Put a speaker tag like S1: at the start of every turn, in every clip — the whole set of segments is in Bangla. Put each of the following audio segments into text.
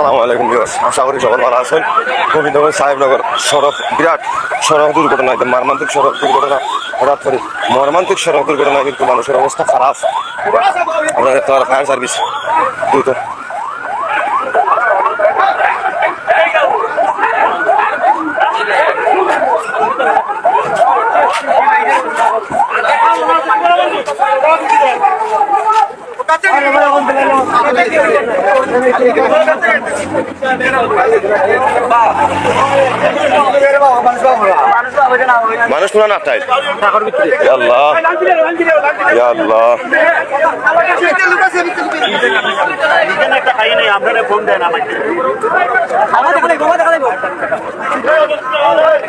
S1: আসসালামু আলাইকুম আশা করি সবাই ভালো আছেন। গোবিন্দগঞ্জ সাহেবনগর সড়ক বিরাট সড়ক দুর্ঘটনা, একদম মর্মান্তিক সড়ক দুর্ঘটনা, হঠাৎ করে মর্মান্তিক সড়ক দুর্ঘটনা, কিন্তু মানুষের অবস্থা খারাপ। আমরা দেখতে পারা ফায়ার সার্ভিস দ্রুত। মানুষ পুরো না তাই আল্লাহ। আল্লাহ।
S2: আপনারা ফোন দেন আমাকে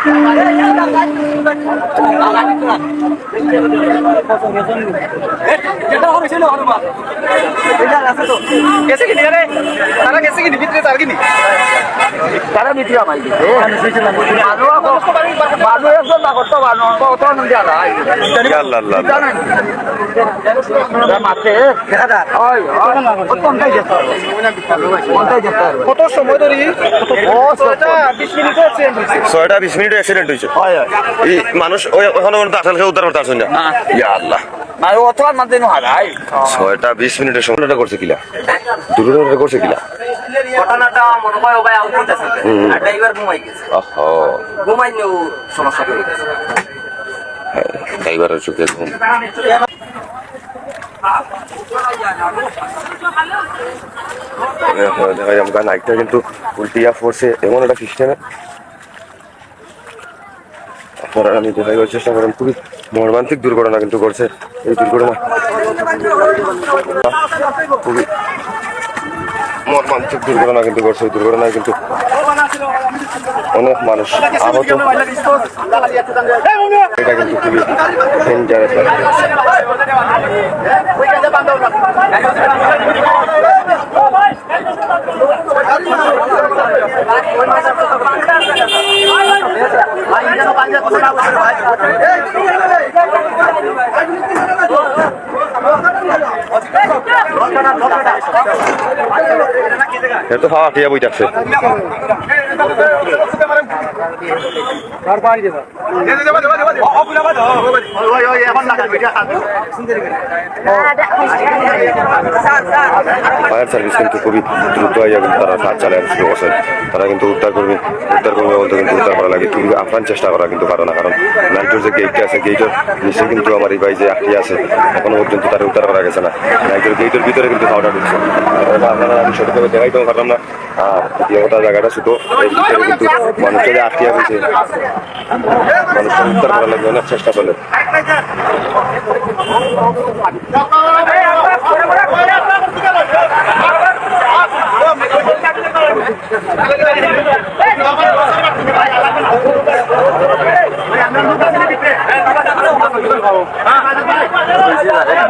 S2: দেখেন আমরা গাড়ি মাঝখানে লাগাই
S3: গেছে কিনি আরে তারা গেছে কিনি ভিতরে তার কিনি
S2: তারা মিটি আমার
S3: মানুষ একজন না করতে মানুষ কত আনন্দ দেওয়া হয়
S1: ইয়া আল্লাহ আল্লাহ আল্লাহ।
S2: মাঠে
S3: কত সময় ধরে বিশ মিনিট
S1: ছয়টা বিশ মিনিট অ্যাক্সিডেন্ট হয়েছে। এই মানুষ ওই ওখানে পর্যন্ত আসলে কেউ উদ্ধার করতে পারছেন না। ইয়া আল্লাহ।
S3: হারাই
S1: ছয়টা বিশ মিনিটের সময়টা করছে কিলা? দুর্ঘটনাটা করছে কিলা?
S4: ঘটনাটা মনে হয় ওবাই আউট করতেছে আর ড্রাইভার ঘুমাই গেছে।
S1: ওহো
S4: ঘুমাই নিয়েও সমস্যা করে গেছে।
S1: ড্রাইভারের চোখে ঘুম। দেখা যায় আমরা নাইটটা কিন্তু উল্টিয়া পড়ছে এমন একটা সিস্টেমে আপনারা আমি দেখা করার চেষ্টা করেন খুবই মর্মান্তিক দুর্ঘটনা কিন্তু করছে এই দুর্ঘটনা। খুবই মর্মান্তিক দুর্ঘটনা কিন্তু করছে এই দুর্ঘটনায় কিন্তু অনেক মানুষ আহত। এটা কিন্তু খুবই ডেঞ্জারাস এটা তো হাওয়া টিয়া বই থাকছে ফায়ার সার্ভিস কিন্তু খুবই দ্রুত কিন্তু তারা কাজ চালায় শুরু করছে। তারা কিন্তু উদ্ধার কর্মী উদ্ধার কর্মী বলতে কিন্তু উদ্ধার করা লাগে খুবই আপ্রাণ চেষ্টা করা কিন্তু পারে না, কারণ নাইটের যে গেটটা আছে গেটের নিচে কিন্তু আমার এই ভাই যে আটটি আছে, এখনও পর্যন্ত তারা উদ্ধার করা গেছে না। নাইটের গেটের ভিতরে কিন্তু খাওয়াটা ঢুকছে। আপনারা আমি সঠিকভাবে দেখাইতেও পারলাম না। আর দ্বিতীয়টা জায়গাটা ছোট কিন্তু মানুষের যে আটটিয়া হয়েছে মানুষকে উদ্ধার করা লাগবে অনেক চেষ্টা করলে এ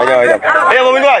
S1: আইয়া এ মমিন ভাই।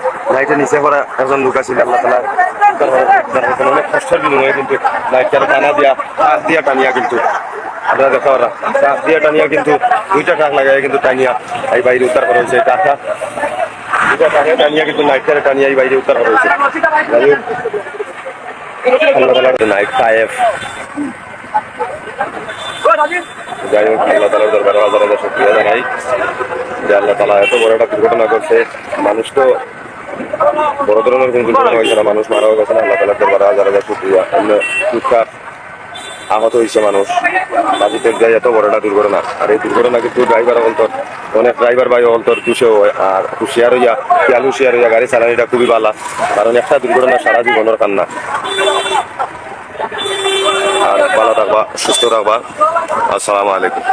S1: লাইটের নিচে পড়া একজন লোক আছে, আল্লাহ তালা অনেক কষ্টের বিনিময়ে কিন্তু লাইটটা টানা দিয়া হাত দিয়া টানিয়া কিন্তু, আপনারা দেখা ওরা হাত দিয়া টানিয়া কিন্তু দুইটা ট্রাক লাগাই কিন্তু টানিয়া এই বাইরে উত্তর করা হয়েছে টাকা দুইটা ট্রাকে টানিয়া কিন্তু লাইটটা টানিয়া এই বাইরে উত্তর করা হয়েছে। আল্লাহ তালা নাইট কায়েফ যাই হোক, আল্লাহ তালার দরবারে হাজার হাজার শুক্রিয়া জানাই যে আল্লাহ তালা এত বড় একটা দুর্ঘটনা করছে মানুষ তো বড় ধরনের কোন দুর্ঘটনা হয়েছে না মানুষ মারাও গেছে না, আল্লাহ তালার দরবারে হাজার হাজার শুক্রিয়া। টুকটাক আহত হয়েছে মানুষ। বাজিতের যায় এত বড় একটা দুর্ঘটনা। আর এই দুর্ঘটনা কিন্তু ড্রাইভার অন্তর অনেক ড্রাইভার ভাই অন্তর হয়, আর হুশিয়ার হইয়া, খেয়াল হুশিয়ার হইয়া গাড়ি চালানিটা খুবই ভালো কারণ একটা দুর্ঘটনা সারা জীবনের কান্না। আর ভালো থাকবা, সুস্থ থাকবা। আসসালামু আলাইকুম।